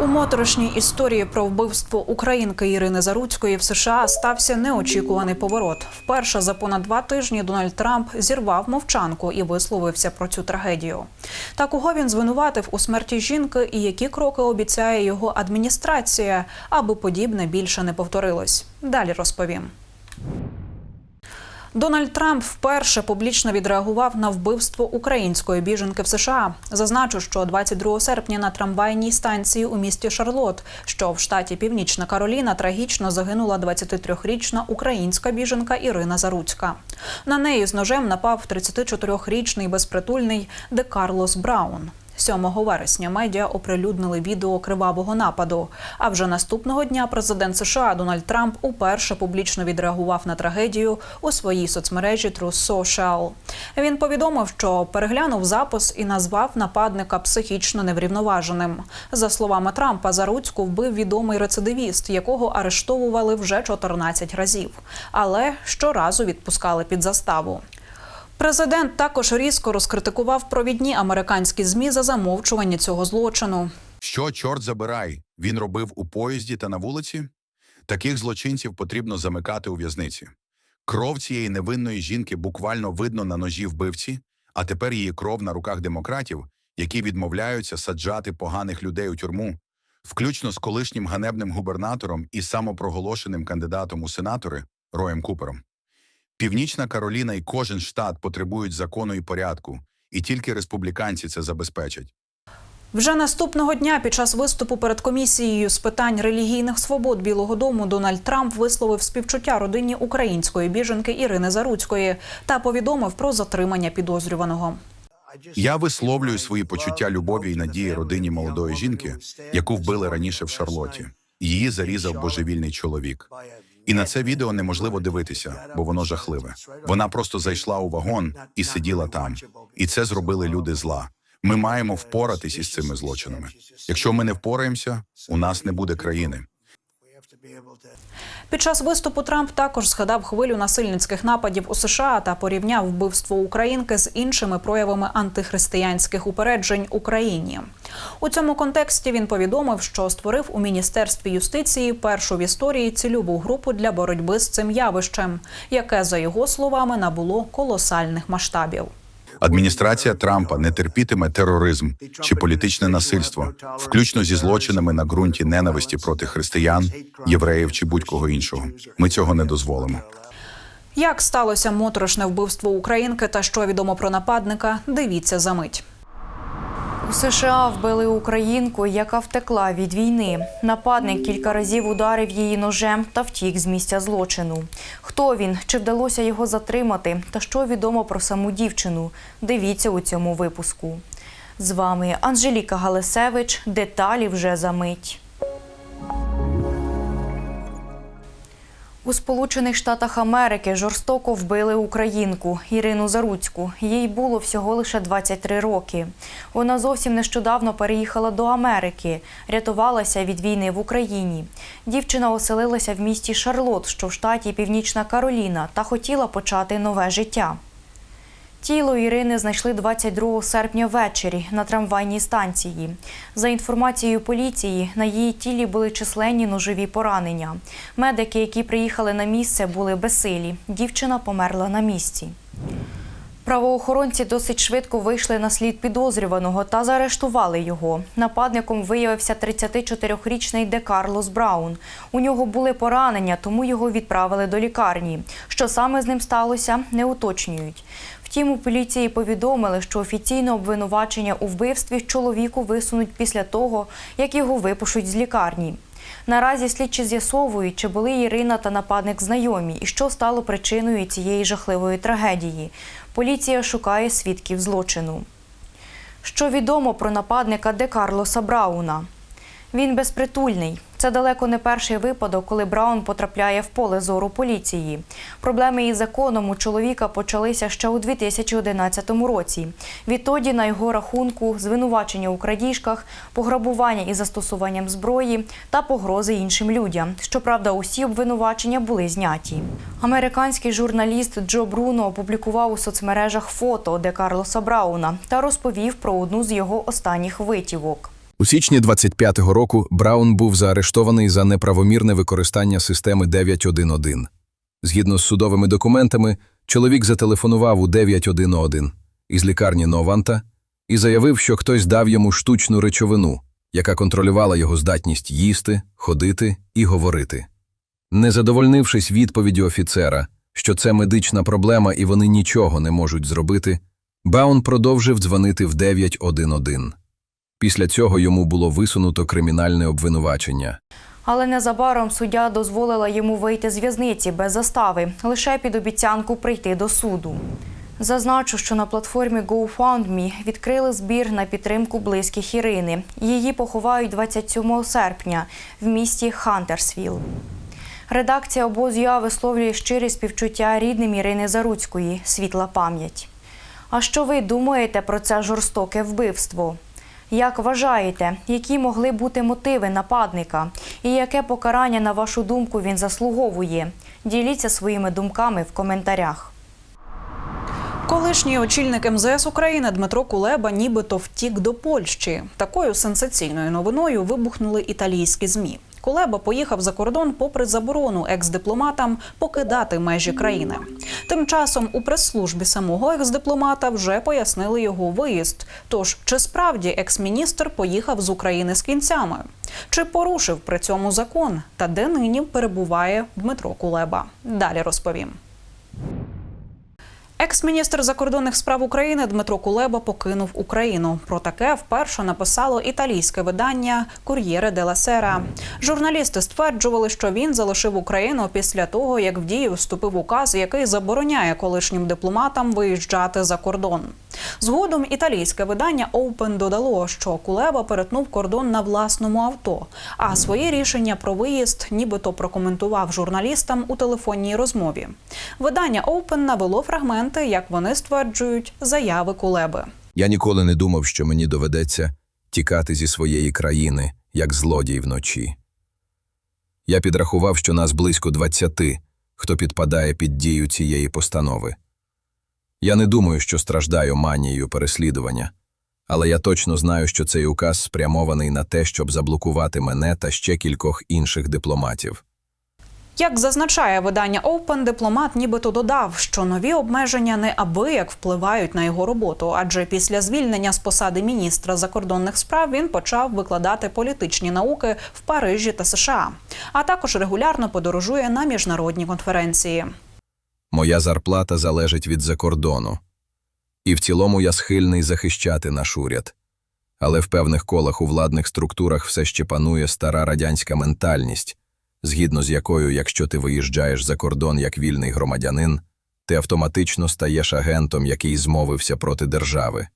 У моторошній історії про вбивство українки Ірини Заруцької в США стався неочікуваний поворот. Вперше за понад два тижні Дональд Трамп зірвав мовчанку і висловився про цю трагедію. Та кого він звинуватив у смерті жінки і які кроки обіцяє його адміністрація, аби подібне більше не повторилось. Далі розповім. Дональд Трамп вперше публічно відреагував на вбивство української біженки в США. Зазначу, що 22 серпня на трамвайній станції у місті Шарлот, що в штаті Північна Кароліна, трагічно загинула 23-річна українська біженка Ірина Заруцька. На неї з ножем напав 34-річний безпритульний Де Карлос Браун. 7 вересня медіа оприлюднили відео кривавого нападу. А вже наступного дня президент США Дональд Трамп уперше публічно відреагував на трагедію у своїй соцмережі True Social. Він повідомив, що переглянув запис і назвав нападника психічно неврівноваженим. За словами Трампа, Заруцьку вбив відомий рецидивіст, якого арештовували вже 14 разів, але щоразу відпускали під заставу. Президент також різко розкритикував провідні американські змі за замовчування цього злочину. Що, чорт забирай, він робив у поїзді та на вулиці? Таких злочинців потрібно замикати у в'язниці. Кров цієї невинної жінки буквально видно на ножі вбивці, а тепер її кров на руках демократів, які відмовляються саджати поганих людей у тюрму, включно з колишнім ганебним губернатором і самопроголошеним кандидатом у сенатори Роєм Купером. Північна Кароліна і кожен штат потребують закону і порядку, і тільки республіканці це забезпечать. Вже наступного дня під час виступу перед комісією з питань релігійних свобод Білого Дому Дональд Трамп висловив співчуття родині української біженки Ірини Заруцької та повідомив про затримання підозрюваного. Я висловлюю свої почуття любові і надії родині молодої жінки, яку вбили раніше в Шарлоті. Її зарізав божевільний чоловік. І на це відео неможливо дивитися, бо воно жахливе. Вона просто зайшла у вагон і сиділа там. І це зробили люди зла. Ми маємо впоратись із цими злочинами. Якщо ми не впораємося, у нас не буде країни. Під час виступу Трамп також згадав хвилю насильницьких нападів у США та порівняв вбивство українки з іншими проявами антихристиянських упереджень Україні. У цьому контексті він повідомив, що створив у міністерстві юстиції першу в історії цільову групу для боротьби з цим явищем, яке за його словами набуло колосальних масштабів. Адміністрація Трампа не терпітиме тероризм чи політичне насильство, включно зі злочинами на ґрунті ненависті проти християн, євреїв чи будь-кого іншого. Ми цього не дозволимо. Як сталося моторошне вбивство українки та що відомо про нападника, дивіться за мить. У США вбили українку, яка втекла від війни. Нападник кілька разів ударив її ножем та втік з місця злочину. Хто він? Чи вдалося його затримати? Та що відомо про саму дівчину? Дивіться у цьому випуску. З вами Анжеліка Галисевич. Деталі вже за мить. У Сполучених Штатах Америки жорстоко вбили українку Ірину Заруцьку. Їй було всього лише 23 роки. Вона зовсім нещодавно переїхала до Америки, рятувалася від війни в Україні. Дівчина оселилася в місті Шарлот, що в штаті Північна Кароліна, та хотіла почати нове життя. Тіло Ірини знайшли 22 серпня ввечері на трамвайній станції. За інформацією поліції, на її тілі були численні ножові поранення. Медики, які приїхали на місце, були безсилі. Дівчина померла на місці. Правоохоронці досить швидко вийшли на слід підозрюваного та заарештували його. Нападником виявився 34-річний Де Карлос Браун. У нього були поранення, тому його відправили до лікарні. Що саме з ним сталося, не уточнюють. Втім, у поліції повідомили, що офіційне обвинувачення у вбивстві чоловіку висунуть після того, як його випишуть з лікарні. Наразі слідчі з'ясовують, чи були Ірина та нападник знайомі і що стало причиною цієї жахливої трагедії. Поліція шукає свідків злочину. Що відомо про нападника Де Карлоса Брауна? Він безпритульний. Це далеко не перший випадок, коли Браун потрапляє в поле зору поліції. Проблеми із законом у чоловіка почалися ще у 2011 році. Відтоді на його рахунку звинувачення у крадіжках, пограбування із застосуванням зброї та погрози іншим людям. Щоправда, усі обвинувачення були зняті. Американський журналіст Джо Бруно опублікував у соцмережах фото Де Карлоса Брауна та розповів про одну з його останніх витівок. У січні 25-го року Браун був заарештований за неправомірне використання системи 911. Згідно з судовими документами, чоловік зателефонував у 911 із лікарні Нованта і заявив, що хтось дав йому штучну речовину, яка контролювала його здатність їсти, ходити і говорити. Не задовольнившись відповіддю офіцера, що це медична проблема і вони нічого не можуть зробити, Баун продовжив дзвонити в 911. Після цього йому було висунуто кримінальне обвинувачення. Але незабаром суддя дозволила йому вийти з в'язниці без застави, лише під обіцянку прийти до суду. Зазначу, що на платформі GoFundMe відкрили збір на підтримку близьких Ірини. Її поховають 27 серпня в місті Хантерсвіл. Редакція обозу «Я» висловлює щирі співчуття рідним Ірини Заруцької, світла пам'ять. А що ви думаєте про це жорстоке вбивство? Як вважаєте, які могли бути мотиви нападника, і яке покарання, на вашу думку, він заслуговує? Діліться своїми думками в коментарях. Колишній очільник МЗС України Дмитро Кулеба нібито втік до Польщі. Такою сенсаційною новиною вибухнули італійські змі. Кулеба поїхав за кордон попри заборону екс-дипломатам покидати межі країни. Тим часом у прес-службі самого екс-дипломата вже пояснили його виїзд. Тож чи справді екс-міністр поїхав з України з кінцями? Чи порушив при цьому закон? Та де нині перебуває Дмитро Кулеба? Далі розповім. Екс-міністр закордонних справ України Дмитро Кулеба покинув Україну. Про таке вперше написало італійське видання Кур'єре де Сера. Журналісти стверджували, що він залишив Україну після того, як в дію вступив указ, який забороняє колишнім дипломатам виїжджати за кордон. Згодом італійське видання Open додало, що Кулеба перетнув кордон на власному авто, а своє рішення про виїзд нібито прокоментував журналістам у телефонній розмові. Видання Open навело фрагменти, як вони стверджують, заяви Кулеби. Я ніколи не думав, що мені доведеться тікати зі своєї країни, як злодій вночі. Я підрахував, що нас близько двадцяти, хто підпадає під дію цієї постанови. Я не думаю, що страждаю манією переслідування, але я точно знаю, що цей указ спрямований на те, щоб заблокувати мене та ще кількох інших дипломатів. Як зазначає видання Open, дипломат нібито додав, що нові обмеження неабияк впливають на його роботу, адже після звільнення з посади міністра закордонних справ він почав викладати політичні науки в Парижі та США, а також регулярно подорожує на міжнародні конференції. Моя зарплата залежить від закордону. І в цілому я схильний захищати наш уряд. Але в певних колах у владних структурах все ще панує стара радянська ментальність, згідно з якою, якщо ти виїжджаєш за кордон як вільний громадянин, ти автоматично стаєш агентом, який змовився проти держави.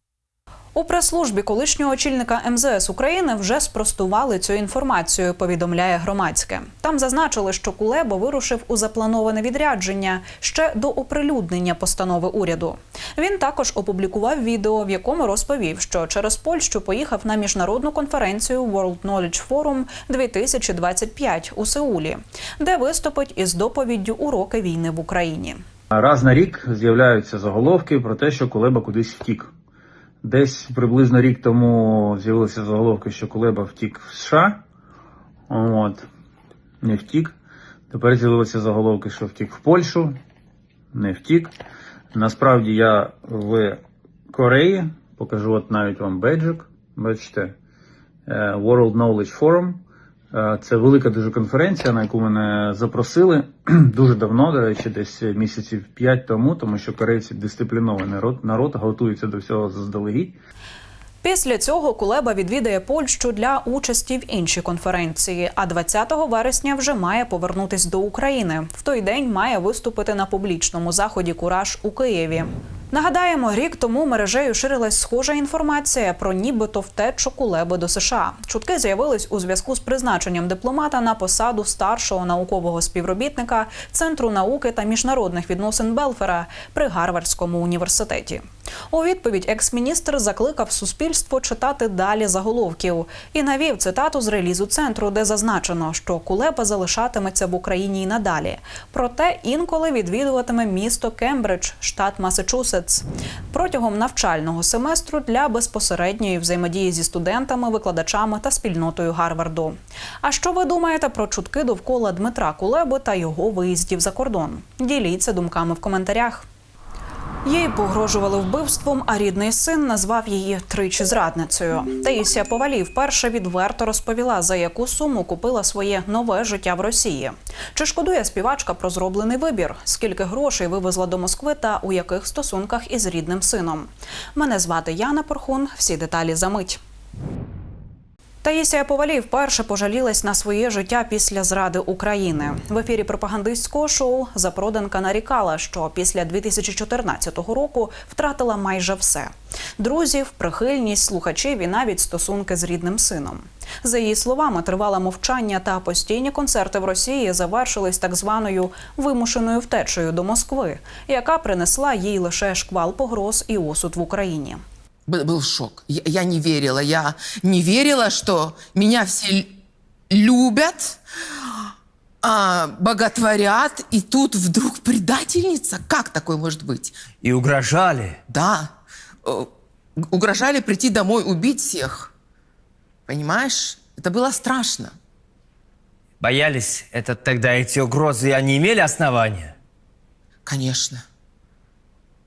У прес-службі колишнього очільника МЗС України вже спростували цю інформацію. Повідомляє громадське. Там зазначили, що Кулеба вирушив у заплановане відрядження ще до оприлюднення постанови уряду. Він також опублікував відео, в якому розповів, що через Польщу поїхав на міжнародну конференцію World Knowledge Forum 2025 у Сеулі, де виступить із доповіддю уроки війни в Україні. Раз на рік з'являються заголовки про те, що Кулеба кудись втік. Десь приблизно рік тому з'явилися заголовки, що Кулеба втік в США. От. Не втік. Тепер з'явилися заголовки, що втік в Польщу. Не втік. Насправді я в Кореї. Покажу от навіть вам беджик. Бачите, е, World Knowledge Forum. Е, Це велика дуже конференція, на яку мене запросили дуже давно, до речі, десь місяців 5 тому, тому що корейці дисциплінований народ, народ готується до всього заздалегідь. Після цього Кулеба відвідає Польщу для участі в іншій конференції. А 20 вересня вже має повернутись до України. В той день має виступити на публічному заході Кураж у Києві. Нагадаємо, рік тому мережею ширилась схожа інформація про нібито втечу Кулеби до США. Чутки з'явились у зв'язку з призначенням дипломата на посаду старшого наукового співробітника Центру науки та міжнародних відносин Белфера при Гарвардському університеті. У відповідь екс-міністр закликав суспільство читати далі заголовків і навів цитату з релізу центру, де зазначено, що Кулеба залишатиметься в Україні й надалі. Проте інколи відвідуватиме місто Кембридж, штат Масачусетс, протягом навчального семестру для безпосередньої взаємодії зі студентами, викладачами та спільнотою Гарварду. А що ви думаєте про чутки довкола Дмитра Кулеби та його виїздів за кордон? Діліться думками в коментарях. Їй погрожували вбивством, а рідний син назвав її тричі зрадницею. Таїсія Повалій вперше відверто розповіла, за яку суму купила своє нове життя в Росії. Чи шкодує співачка про зроблений вибір? Скільки грошей вивезла до Москви та у яких стосунках із рідним сином? Мене звати Яна Порхун. Всі деталі за мить. Таїсія Повалій вперше пожалілась на своє життя після зради України. В ефірі пропагандистського шоу запроданка нарікала, що після 2014 року втратила майже все: друзів, прихильність, слухачів і навіть стосунки з рідним сином. За її словами, тривале мовчання та постійні концерти в Росії завершились так званою вимушеною втечею до Москви, яка принесла їй лише шквал погроз і осуд в Україні. Был, был шок. Я, я не верила. Я не верила, что меня все любят, а, боготворят, и тут вдруг предательница. Как такое может быть? И угрожали. Да. Угрожали прийти домой, убить всех. Понимаешь? Это было страшно. Боялись это тогда эти угрозы, они имели основания? Конечно.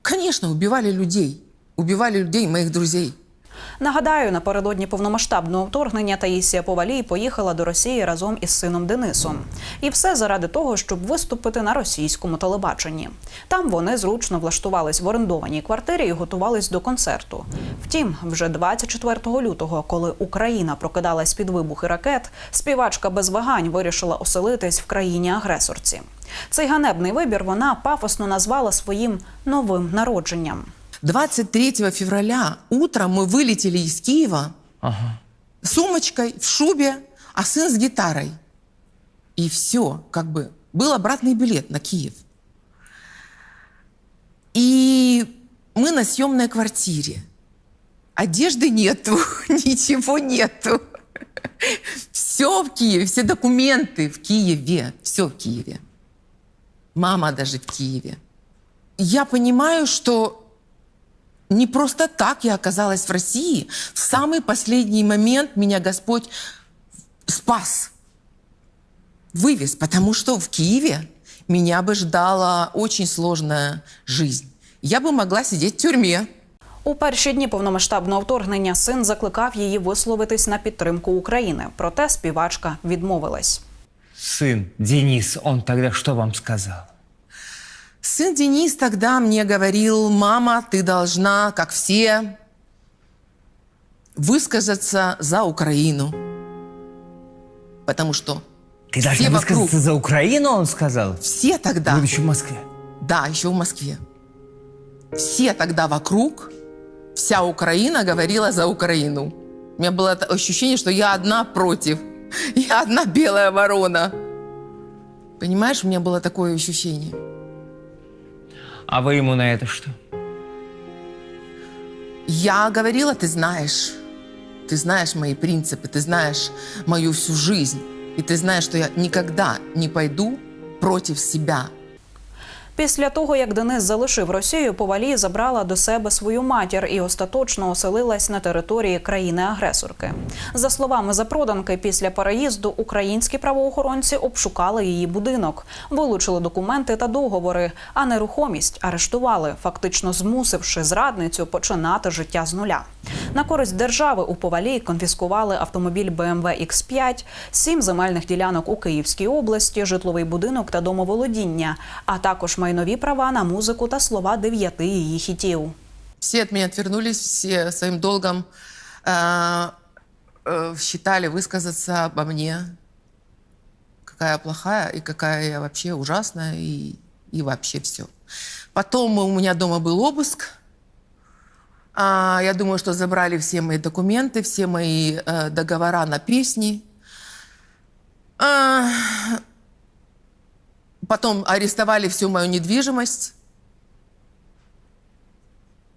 Конечно, убивали людей. Убивали людей, моих друзей. Нагадаю, напередодні повномасштабного вторгнення Таїсія Повалій поїхала до Росії разом із сином Денисом. І все заради того, щоб виступити на російському телебаченні. Там вони зручно влаштувались в орендованій квартирі і готувались до концерту. Втім, вже 24 лютого, коли Україна прокидалась під вибухи ракет, співачка без вагань вирішила оселитись в країні-агресорці. Цей ганебний вибір вона пафосно назвала своїм новим народженням. 23 февраля утром мы вылетели из Киева Ага. сумочкой, в шубе, а сын с гитарой. И все, как бы, был обратный билет на Киев. И мы на съемной квартире. Одежды нету, ничего нету. Все в Киеве, все документы в Киеве, все в Киеве. Мама даже в Киеве. Я понимаю, что не просто так я оказалась в России. В самый последний момент меня Господь спас, вывез, потому что в Киеве меня бы ждала очень сложная жизнь. Я бы могла сидеть в тюрьме. У перші дні повномасштабного вторгнення син закликав її висловитись на підтримку України. Проте співачка відмовилась. Сын Денис, он тогда что вам сказал? Сын Денис тогда мне говорил, мама, ты должна, как все, высказаться за Украину. Потому что Ты должна все высказаться вокруг, за Украину, он сказал? все тогда... Будучи в Москве. Да, еще в Москве. Все тогда вокруг, вся Украина говорила за Украину. У меня было ощущение, что я одна против. Я одна белая ворона. Понимаешь, у меня было такое ощущение. А вы ему на это что? Я говорила, ты знаешь, ты знаешь мои принципы, ты знаешь мою всю жизнь. И ты знаешь, что я никогда не пойду против себя. Після того, як Денис залишив Росію, Повалій забрала до себе свою матір і остаточно оселилась на території країни-агресорки. За словами запроданки, після переїзду українські правоохоронці обшукали її будинок, вилучили документи та договори, а нерухомість арештували, фактично змусивши зрадницю починати життя з нуля. На користь держави у Повалій конфіскували автомобіль BMW X5, сім земельних ділянок у Київській області, житловий будинок та домоволодіння, а також майнові права на музику та слова дев'яти її хітів. Все от меня отвернулись, все своим долгом э, э, считали высказаться обо мне. Какая я плохая и какая я вообще ужасная и, и вообще все. Потом у меня дома был обыск. А, я думаю, что забрали все мои документы, все мои э, договора на песни. А, потом арестовали всю мою недвижимость.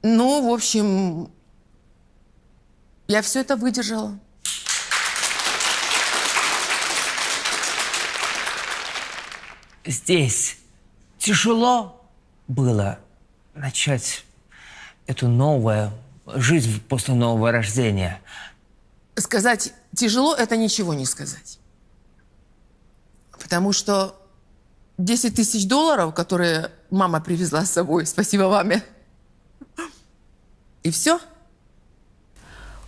Ну, в общем, я все это выдержала. Здесь тяжело было начать эту новую жизнь после нового рождения. Сказать тяжело – это ничего не сказать. Потому что 10 тысяч долларов, которые мама привезла с собой, спасибо маме, и все –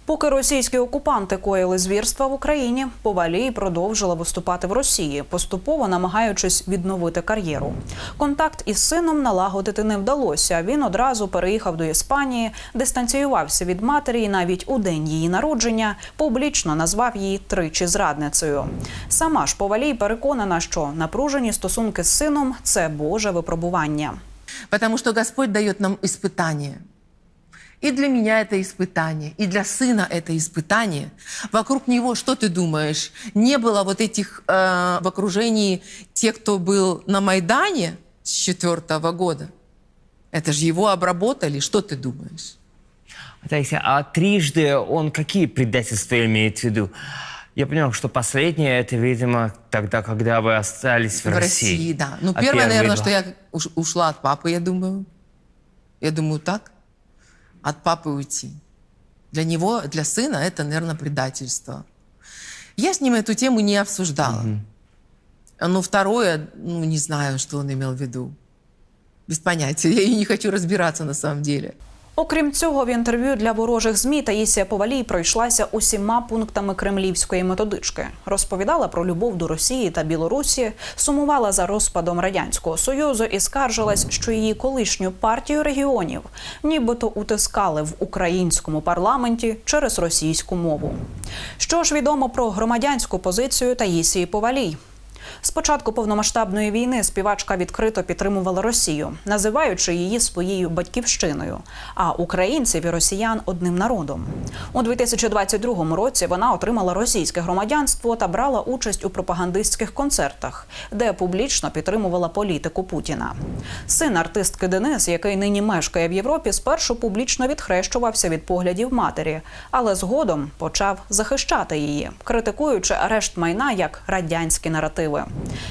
Поки російські окупанти коїли звірства в Україні, Повалій продовжила виступати в Росії, поступово намагаючись відновити кар'єру. Контакт із сином налагодити не вдалося. Він одразу переїхав до Іспанії, дистанціювався від матері і навіть у день її народження публічно назвав її тричі зрадницею. Сама ж Повалій переконана, що напружені стосунки з сином це Боже випробування. Потому что Господь дает нам испытание. И для меня это испытание, и для сына это испытание. Вокруг него, что ты думаешь, не было вот этих э, в окружении тех, кто был на Майдане с четвертого года? Это же его обработали, что ты думаешь? Таисия, а трижды он какие предательства имеет в виду? Я понял, что последнее это, видимо, тогда, когда вы остались в, В России, да. Ну, А первое, наверное, два? что я уш- ушла от папы, я думаю. Я думаю, так. От папы уйти. Для него, для сына это, наверное, предательство. Я с ним эту тему не обсуждала. Но второе, ну, не знаю, что он имел в виду. Без понятия. Я и не хочу разбираться на самом деле. Окрім цього, в інтерв'ю для ворожих змі Таїсія Повалій пройшлася усіма пунктами кремлівської методички. Розповідала про любов до Росії та Білорусі, сумувала за розпадом радянського союзу і скаржилась, що її колишню партію регіонів нібито утискали в українському парламенті через російську мову. Що ж відомо про громадянську позицію Таїсії Повалій? З початку повномасштабної війни співачка відкрито підтримувала Росію, називаючи її своєю батьківщиною, а українців і росіян одним народом. У 2022 році вона отримала російське громадянство та брала участь у пропагандистських концертах, де публічно підтримувала політику Путіна. Син артистки Денис, який нині мешкає в Європі, спершу публічно відхрещувався від поглядів матері, але згодом почав захищати її, критикуючи арешт майна як радянські наративи.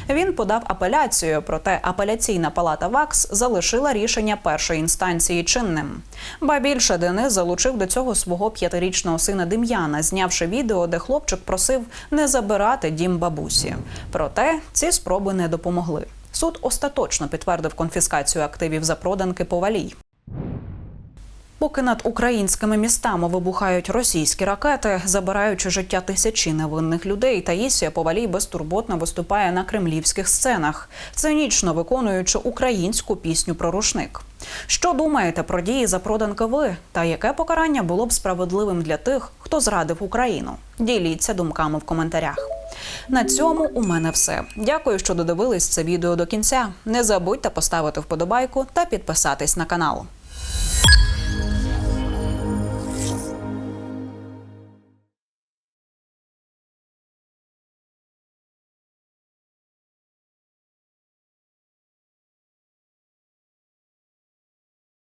Він подав апеляцію, проте апеляційна палата ВАКС залишила рішення першої інстанції чинним. Ба більше Денис залучив до цього свого п'ятирічного сина Дем'яна, знявши відео, де хлопчик просив не забирати дім бабусі. Проте ці спроби не допомогли. Суд остаточно підтвердив конфіскацію активів запроданки повалій. Поки над українськими містами вибухають російські ракети, забираючи життя тисячі невинних людей, Таїсія Повалій безтурботно виступає на кремлівських сценах, цинічно виконуючи українську пісню про рушник. Що думаєте про дії запроданки ви? Та яке покарання було б справедливим для тих, хто зрадив Україну? Діліться думками в коментарях. На цьому у мене все. Дякую, що додивились це відео до кінця. Не забудьте поставити вподобайку та підписатись на канал.